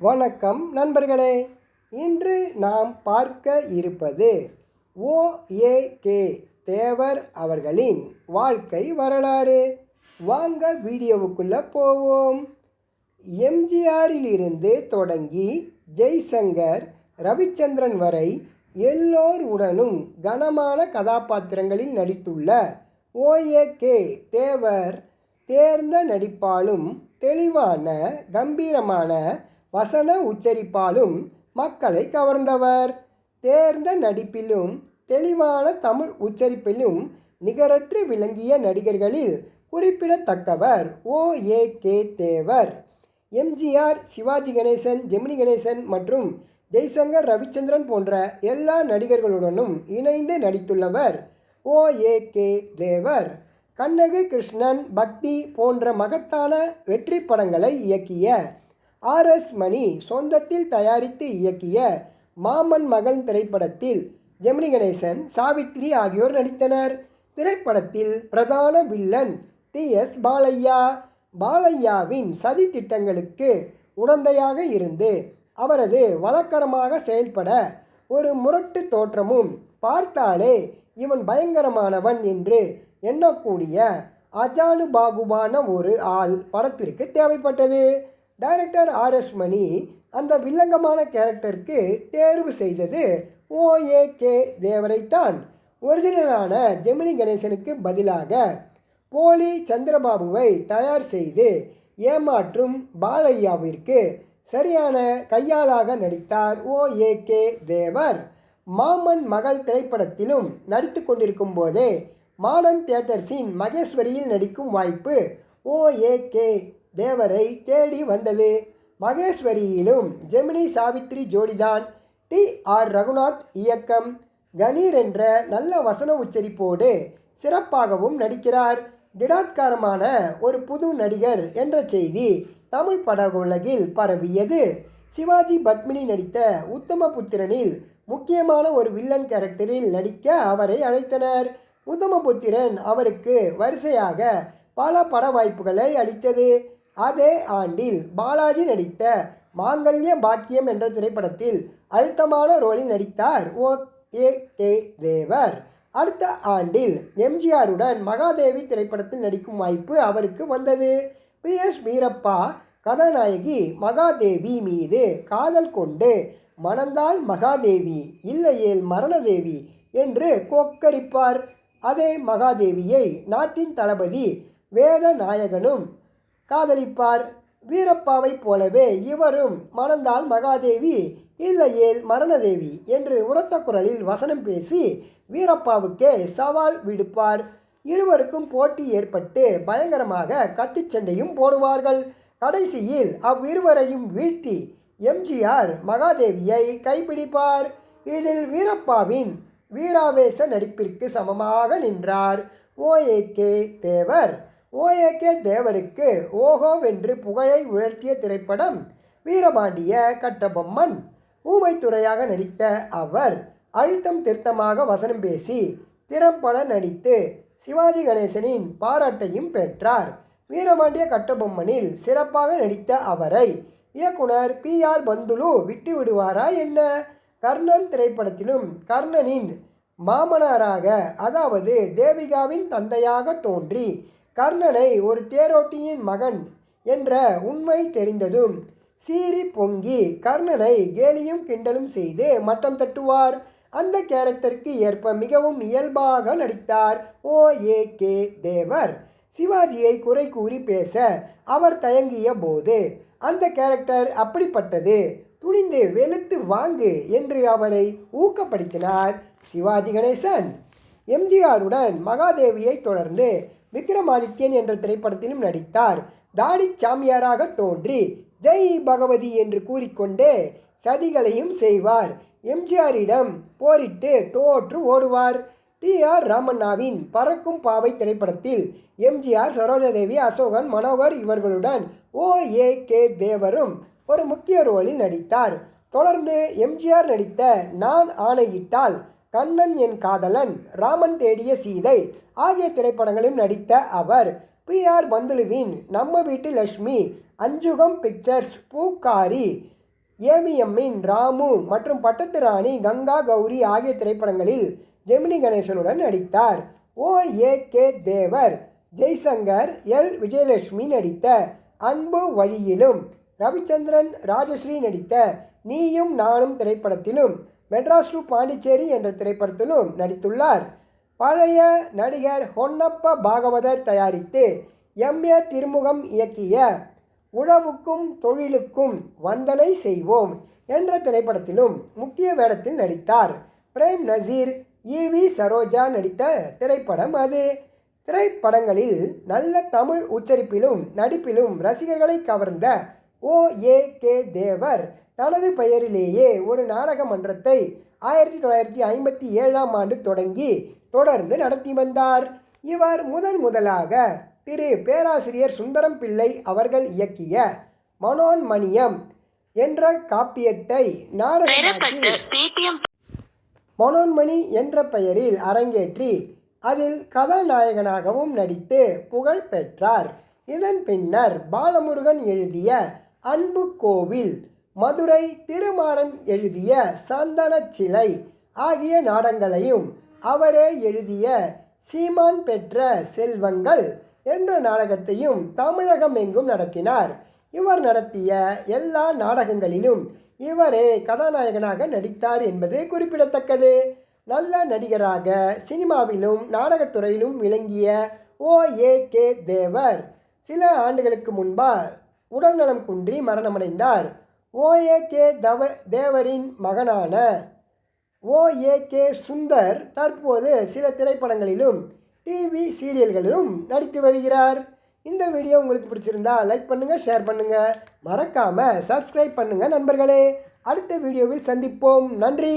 வணக்கம் நண்பர்களே இன்று நாம் பார்க்க இருப்பது ஓ தேவர் அவர்களின் வாழ்க்கை வரலாறு. வாங்க வீடியோவுக்குள்ளே போவோம். எம்ஜிஆரிலிருந்து தொடங்கி ஜெய்சங்கர் ரவிச்சந்திரன் வரை எல்லோருடனும் கனமான கதாபாத்திரங்களில் நடித்துள்ள ஓஏகே தேவர் தேர்ந்த நடிப்பாலும் தெளிவான கம்பீரமான வசன உச்சரிப்பாலும் மக்களை கவர்ந்தவர். தேர்ந்த நடிப்பிலும் தெளிவான தமிழ் உச்சரிப்பிலும் நிகரற்று விளங்கிய நடிகர்களில் குறிப்பிடத்தக்கவர் O. A. K. Devar. MGR Sivaji Ganesan Gemini Ganesan மற்றும் ஜெய்சங்கர் ரவிச்சந்திரன் போன்ற எல்லா நடிகர்களுடனும் இணைந்து நடித்துள்ளவர் O. A. K. Devar. Kannagi Krishnan Bhakthi போன்ற மகத்தான வெற்றி படங்களை இயக்கிய ஆர் எஸ் மணி சொந்தத்தில் தயாரித்து இயக்கிய மாமன் மகன் திரைப்படத்தில் ஜெமினி கணேசன் சாவித்ரி ஆகியோர் நடித்தனர். திரைப்படத்தில் பிரதான வில்லன் டி எஸ் பாலையா. பாலையாவின் சதி திட்டங்களுக்கு உடந்தையாக இருந்து அவரது வழக்கரமாக செயல்பட ஒரு முரட்டு தோற்றமும் பார்த்தாலே இவன் பயங்கரமானவன் என்று எண்ணக்கூடிய அஜானுபாகுவான ஒரு ஆள் படத்திற்கு தேவைப்பட்டது. டைரக்டர் ஆர் எஸ் மணி அந்த வில்லங்கமான கேரக்டருக்கு தேர்வு செய்தது ஓ ஏ கே தேவரைத்தான். ஒரிஜினலான ஜெமினி கணேசனுக்கு பதிலாக போலி சந்திரபாபுவை தயார் செய்து ஏமாற்றும் பாலையாவிற்கு சரியான கையாளாக நடித்தார் ஓ ஏ கே தேவர். மாமன் மகள் திரைப்படத்திலும் நடித்து கொண்டிருக்கும் போதே மாடர்ன் தியேட்டர்ஸின் மகேஸ்வரியில் நடிக்கும் வாய்ப்பு ஓ ஏ கே தேவரை தேடி வந்தது. மகேஸ்வரியிலும் ஜெமினி சாவித்ரி ஜோடிதான். டி. ஆர். ரகுநாத் இயக்கம். கணீர் என்ற நல்ல வசன உச்சரிப்போடு சிறப்பாகவும் நடிக்கிறார். திடாத்காரமான ஒரு புது நடிகர் என்ற செய்தி தமிழ் பட உலகில் பரவியது. சிவாஜி பத்மினி நடித்த உத்தமபுத்திரனில் முக்கியமான ஒரு வில்லன் கேரக்டரில் நடிக்க அவரை அழைத்தனர். உத்தமபுத்திரன் அவருக்கு வரிசையாக பல பட வாய்ப்புகளை அளித்தது. அதே ஆண்டில் பாலாஜி நடித்த மாங்கல்ய பாக்கியம் என்ற திரைப்படத்தில் அழுத்தமான ரோலில் நடித்தார் ஓ. ஏ. கே. தேவர். அடுத்த ஆண்டில் எம்ஜிஆருடன் மகாதேவி திரைப்படத்தில் நடிக்கும் வாய்ப்பு அவருக்கு வந்தது. பி. எஸ். வீரப்பா கதாநாயகி மகாதேவி மீது காதல் கொண்டு மணந்தால் மகாதேவி இல்லையேல் மரணதேவி என்று கோக்கரிப்பார். அதே மகாதேவியை நாட்டின் தளபதி வேதநாயகனும் காதலிப்பார். வீரப்பாவைப் போலவே இவரும் மணந்தால் மகாதேவி இல்லையேல் மரணதேவி என்று உரத்த குரலில் வசனம் பேசி வீரப்பாவுக்கே சவால் விடுப்பார். இருவருக்கும் போட்டி ஏற்பட்டு பயங்கரமாக கத்திச்சண்டையும் போடுவார்கள். கடைசியில் அவ்விருவரையும் வீழ்த்தி எம்ஜிஆர் மகாதேவியை கைப்பிடிப்பார். இதில் வீரப்பாவின் வீராவேச நடிப்பிற்கு சமமாக நின்றார். ஓஏகே தேவர். ஓஏகே தேவருக்கு ஓஹோவென்று புகழை உயர்த்திய திரைப்படம் வீரபாண்டிய கட்டபொம்மன். ஊமைத்துறையாக நடித்த அவர் அழுத்தம் திருத்தமாக வசனம் பேசி திறம்பட நடித்து சிவாஜி கணேசனின் பாராட்டையும் பெற்றார். வீரபாண்டிய கட்டபொம்மனில் சிறப்பாக நடித்த அவரை இயக்குனர் பி ஆர் பந்துலு விட்டு விடுவாரா என்ன? கர்ணன் திரைப்படத்திலும் கர்ணனின் மாமனாராக அதாவது தேவிகாவின் தந்தையாக தோன்றி கர்ணனை ஒரு தேரோட்டியின் மகன் என்ற உண்மை தெரிந்ததும் சீறி பொங்கி கர்ணனை கேலியும் கிண்டலும் செய்து மட்டம் தட்டுவார். அந்த கேரக்டருக்கு ஏற்ப மிகவும் இயல்பாக நடித்தார் ஓ. ஏ. கே. தேவர். சிவாஜியை குறை கூறி பேச அவர் தயங்கிய போது அந்த கேரக்டர் அப்படிப்பட்டது. துணிந்து வெளுத்து வாங்கு என்று அவரை ஊக்கப்படுத்தினார் சிவாஜி கணேசன். எம்ஜிஆருடன் மகாதேவியை தொடர்ந்து விக்ரமாதித்யன் என்ற திரைப்படத்திலும் நடித்தார். தாடி சாமியாராக தோன்றி ஜெய் பகவதி என்று கூறிக்கொண்டே சதிகளையும் செய்வார். எம்ஜிஆரிடம் போரிட்டு தோற்று ஓடுவார். டி. ஆர். ராமண்ணாவின் பறக்கும் பாவை திரைப்படத்தில் எம்ஜிஆர் சரோஜாதேவி அசோகன் மனோகர் இவர்களுடன் ஓ. ஏ. கே. தேவரும் ஒரு முக்கிய ரோலில் நடித்தார். தொடர்ந்து எம்ஜிஆர் நடித்த நான் ஆணையிட்டால் கண்ணன் என் காதலன். ராமன் தேடிய சீதை. ஆகிய திரைப்படங்களிலும் நடித்த அவர். பி. ஆர். பந்துலுவின் நம்ம வீட்டு லட்சுமி. அஞ்சுகம் பிக்சர்ஸ் பூக்காரி. ஏவிஎம்மின் ராமு மற்றும் பட்டத்து ராணி கங்கா கௌரி ஆகிய திரைப்படங்களில் ஜெமினி கணேசனுடன் நடித்தார். O. A. K. Devar. Jaishankar L. Vijayalakshmi நடித்த அன்பு வழியிலும். ரவிச்சந்திரன் ராஜஸ்ரீ நடித்த நீயும் நானும் திரைப்படத்திலும். மெட்ராஸ் டு பாண்டிச்சேரி என்ற திரைப்படத்திலும் நடித்துள்ளார். பழைய நடிகர் ஹொன்னப்ப பாகவதர் தயாரித்து எம். ஏ. திருமுகம் இயக்கிய உழவுக்கும் தொழிலுக்கும் வந்தனை செய்வோம் என்ற திரைப்படத்திலும் முக்கிய வேடத்தில் நடித்தார். பிரேம் நசீர் ஈவி சரோஜா நடித்த திரைப்படம் அது. திரைப்படங்களில் நல்ல தமிழ் உச்சரிப்பிலும் நடிப்பிலும் ரசிகர்களை கவர்ந்த ஓ. ஏ. கே. தேவர் தனது பெயரிலேயே ஒரு நாடக மன்றத்தை ஆயிரத்தி தொள்ளாயிரத்தி ஐம்பத்தி ஏழாம் ஆண்டு தொடங்கி தொடர்ந்து நடத்தி வந்தார். இவர் முதன் முதலாக திரு பேராசிரியர் சுந்தரம் பிள்ளை அவர்கள் இயக்கிய மனோன்மணியம் என்ற காப்பியத்தை நாடகமாக்கி மனோன்மணி என்ற பெயரில் அரங்கேற்றி அதில் கதாநாயகனாகவும் நடித்து புகழ் பெற்றார். இதன் பின்னர் பாலமுருகன் எழுதிய அன்பு கோவில் மதுரை திருமாறன் எழுதிய சந்தன சிலை ஆகிய நாடகங்களையும் அவரே எழுதிய சீமான் பெற்ற செல்வங்கள் என்ற நாடகத்தையும் தமிழகம் எங்கும் நடத்தினார். இவர் நடத்திய எல்லா நாடகங்களிலும் இவரே கதாநாயகனாக நடித்தார் என்பது குறிப்பிடத்தக்கது. நல்ல நடிகராக சினிமாவிலும் நாடகத்துறையிலும் விளங்கிய ஓ. ஏ. கே. தேவர் சில ஆண்டுகளுக்கு முன்பா உடல்நலம் குன்றி மரணமடைந்தார். ஓ ஏ கே தவ தேவரின் மகனான ஓஏ கே சுந்தர் தற்போது சில திரைப்படங்களிலும் டிவி சீரியல்களிலும் நடித்து வருகிறார். இந்த வீடியோ உங்களுக்கு பிடிச்சிருந்தா லைக் பண்ணுங்கள் ஷேர் பண்ணுங்கள் மறக்காமல் சப்ஸ்கிரைப் பண்ணுங்கள் நண்பர்களே. அடுத்த வீடியோவில் சந்திப்போம். நன்றி.